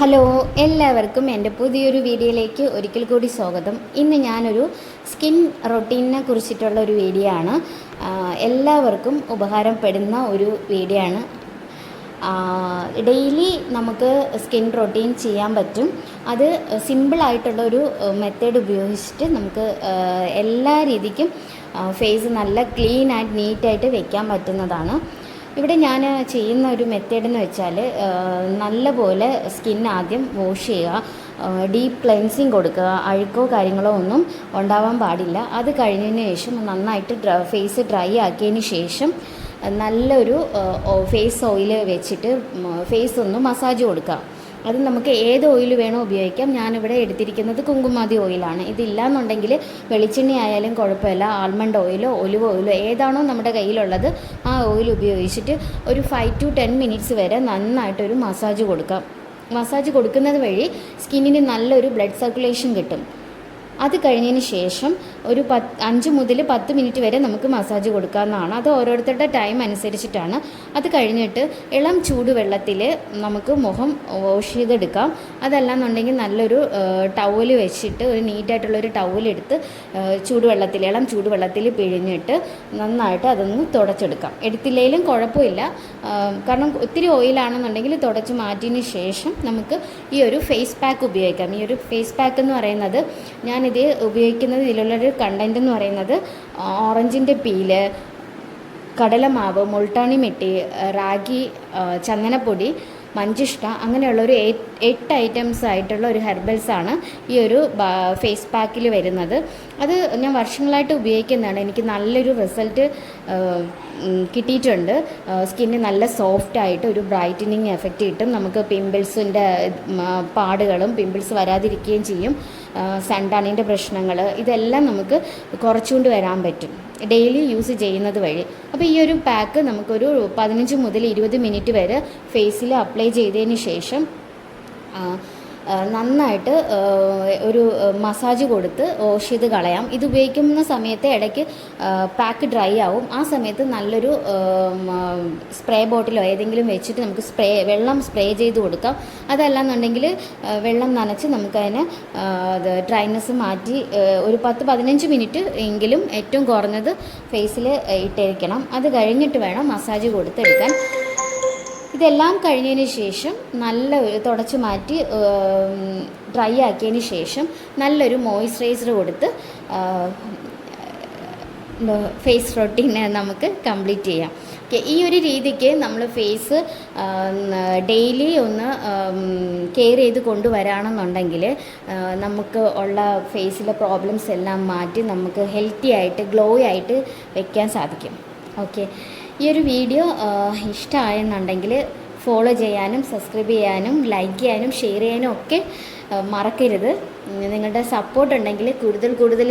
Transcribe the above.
Hello എല്ലാവർക്കും എന്റെ പുതിയൊരു വീഡിയോയിലേക്ക് ഒരിക്കൽ കൂടി സ്വാഗതം. ഇന്ന് ഞാനൊരു സ്കിൻ റൊട്ടീനെ കുറിച്ചിട്ടുള്ള ഒരു വീഡിയോ ആണ്. എല്ലാവർക്കും ഉപകാരപ്പെടുന്ന ഒരു വീഡിയോ ആണ്. ഡെയിലി നമുക്ക് സ്കിൻ റൊട്ടീൻ ചെയ്യാൻ പറ്റും. അത് സിമ്പിളായിട്ടുള്ള ഒരു മെത്തേഡ് ഉപയോഗിച്ചിട്ട് നമുക്ക് എല്ലാ രീതിക്കും ഫേസ് നല്ല ക്ലീൻ ആയിട്ട് നീറ്റായിട്ട് വെക്കാൻ പറ്റുന്നതാണ്. ഇവിടെ ഞാൻ ചെയ്യുന്ന ഒരു മെത്തേഡ് എന്ന് വെച്ചാൽ നല്ലപോലെ സ്കിൻ ആദ്യം വാഷ് ചെയ്യുക ഡീപ്പ് ക്ലെൻസിങ് കൊടുക്കുക അഴുക്കോ കാര്യങ്ങളോ ഒന്നും ഉണ്ടാവാൻ പാടില്ല. അത് കഴിഞ്ഞതിന് ശേഷം നന്നായിട്ട് ഫേസ് ഡ്രൈ ആക്കിയതിന് ശേഷം നല്ലൊരു ഫേസ് ഓയിൽ വെച്ചിട്ട് ഫേസ് ഒന്ന് മസാജ് കൊടുക്കുക. അത് നമുക്ക് ഏത് ഓയിൽ വേണോ ഉപയോഗിക്കാം. ഞാനിവിടെ എടുത്തിരിക്കുന്നത് കുങ്കുമാതി ഓയിലാണ് ഇതില്ലാന്നുണ്ടെങ്കിൽ വെളിച്ചെണ്ണ ആയാലും കുഴപ്പമില്ല. ആൽമണ്ട് ഓയിലോ ഒലിവ് ഓയിലോ ഏതാണോ നമ്മുടെ കയ്യിലുള്ളത് ആ ഓയിൽ ഉപയോഗിച്ചിട്ട് ഒരു ഫൈവ് ടു ടെൻ മിനിറ്റ്സ് വരെ നന്നായിട്ടൊരു മസാജ് കൊടുക്കാം. മസാജ് കൊടുക്കുന്നത് വഴി സ്കിന്നിന് നല്ലൊരു ബ്ലഡ് സർക്കുലേഷൻ കിട്ടും. അത് കഴിഞ്ഞതിന് ശേഷം ഒരു പത്ത് അഞ്ച് മുതൽ പത്ത് മിനിറ്റ് വരെ നമുക്ക് മസാജ് കൊടുക്കാവുന്നതാണ്. അത് ഓരോരുത്തരുടെ ടൈം അനുസരിച്ചിട്ടാണ്. അത് കഴിഞ്ഞിട്ട് ഇളം ചൂടുവെള്ളത്തിൽ നമുക്ക് മുഖം വാഷ് ചെയ്തെടുക്കാം. അതല്ലാന്നുണ്ടെങ്കിൽ നല്ലൊരു ടവൽ വെച്ചിട്ട് ഒരു നീറ്റായിട്ടുള്ളൊരു ടവലെടുത്ത് ചൂടുവെള്ളത്തിൽ ഇളം ചൂടുവെള്ളത്തിൽ പിഴിഞ്ഞിട്ട് നന്നായിട്ട് അതൊന്ന് തുടച്ചെടുക്കാം. എടുത്തില്ലെങ്കിലും കുഴപ്പമില്ല. കാരണം ഒത്തിരി ഓയിലാണെന്നുണ്ടെങ്കിൽ തുടച്ച് മാറ്റിയതിന് ശേഷം നമുക്ക് ഈ ഒരു ഫേസ് പാക്ക് ഉപയോഗിക്കാം. ഈ ഒരു ഫേസ് പാക്ക് എന്ന് പറയുന്നത് ഞാനിത് ഉപയോഗിക്കുന്നത് ഇതിലുള്ളൊരു കണ്ടന്റ് എന്ന് പറയുന്നത് ഓറഞ്ചിന്റെ പീൽ കടലമാവ് മുൾട്ടാണി മെട്ടി റാഗി ചന്ദനപ്പൊടി മഞ്ചിഷ്ട അങ്ങനെയുള്ള ഒരു എട്ട് ഐറ്റംസ് ആയിട്ടുള്ള ഒരു ഹെർബൽസ് ആണ് ഈ ഒരു ഫേസ് പാക്കിൽ വരുന്നത്. അത് ഞാൻ വർഷങ്ങളായിട്ട് ഉപയോഗിക്കുന്നതാണ്. എനിക്ക് നല്ലൊരു റിസൾട്ട് കിട്ടിയിട്ടുണ്ട്. സ്കിന്ന് നല്ല സോഫ്റ്റ് ആയിട്ട് ഒരു ബ്രൈറ്റനിങ് എഫക്റ്റ് കിട്ടും. നമുക്ക് പിമ്പിൾസിന്റെ പാടുകളും പിമ്പിൾസ് വരാതിരിക്കുകയും ചെയ്യും. സൺടാണിന്റെ പ്രശ്നങ്ങൾ ഇതെല്ലാം നമുക്ക് കുറച്ചുകൊണ്ട് വരാൻ പറ്റും. ഡെയിലി യൂസ് ചെയ്യുന്നത് വഴി. അപ്പോൾ ഈ ഒരു പാക്ക് നമുക്കൊരു പതിനഞ്ച് മുതൽ ഇരുപത് മിനിറ്റ് വരെ ഫേസിൽ അപ്ലൈ ചെയ്തതിന് ശേഷം നന്നായിട്ട് ഒരു മസാജ് കൊടുത്ത് വാഷ് ചെയ്ത് കളയാം. ഇത് ഉപയോഗിക്കുന്ന സമയത്ത് ഇടയ്ക്ക് പാക്ക് ഡ്രൈ ആവും. ആ സമയത്ത് നല്ലൊരു സ്പ്രേ ബോട്ടിലോ ഏതെങ്കിലും വെച്ചിട്ട് നമുക്ക് സ്പ്രേ വെള്ളം സ്പ്രേ ചെയ്ത് കൊടുക്കാം. അതല്ലാന്നുണ്ടെങ്കിൽ വെള്ളം നനച്ച് നമുക്കതിനെ ഡ്രൈനെസ് മാറ്റി ഒരു പത്ത് പതിനഞ്ച് മിനിറ്റ് എങ്കിലും ഏറ്റവും കുറഞ്ഞത് ഫേസിൽ ഇട്ടിരിക്കണം അത് കഴിഞ്ഞിട്ട് വേണം മസാജ് കൊടുത്തെടുക്കാൻ. ഇതെല്ലാം കഴിഞ്ഞതിന് ശേഷം നല്ല തുടച്ച് മാറ്റി ഡ്രൈ ആക്കിയതിന് ശേഷം നല്ലൊരു മോയ്സ്ചറൈസർ കൊടുത്ത് ഫേസ് റൊട്ടീന് നമുക്ക് കംപ്ലീറ്റ് ചെയ്യാം. ഓക്കെ ഈ ഒരു രീതിക്ക് നമ്മൾ ഫേസ് ഡെയിലി ഒന്ന് കെയർ ചെയ്ത് കൊണ്ടുവരാണെന്നുണ്ടെങ്കിൽ നമുക്ക് ഉള്ള ഫേസിലെ പ്രോബ്ലംസ് എല്ലാം മാറ്റി നമുക്ക് ഹെൽത്തി ആയിട്ട് ഗ്ലോ ആയിട്ട് വെക്കാൻ സാധിക്കും. ഓക്കെ ഈ ഒരു വീഡിയോ ഇഷ്ടമായെന്നുണ്ടെങ്കിൽ ഫോളോ ചെയ്യാനും സബ്സ്ക്രൈബ് ചെയ്യാനും ലൈക്ക് ചെയ്യാനും ഷെയർ ചെയ്യാനും ഒക്കെ മറക്കരുത്. നിങ്ങളുടെ സപ്പോർട്ട് ഉണ്ടെങ്കിൽ കൂടുതൽ കൂടുതൽ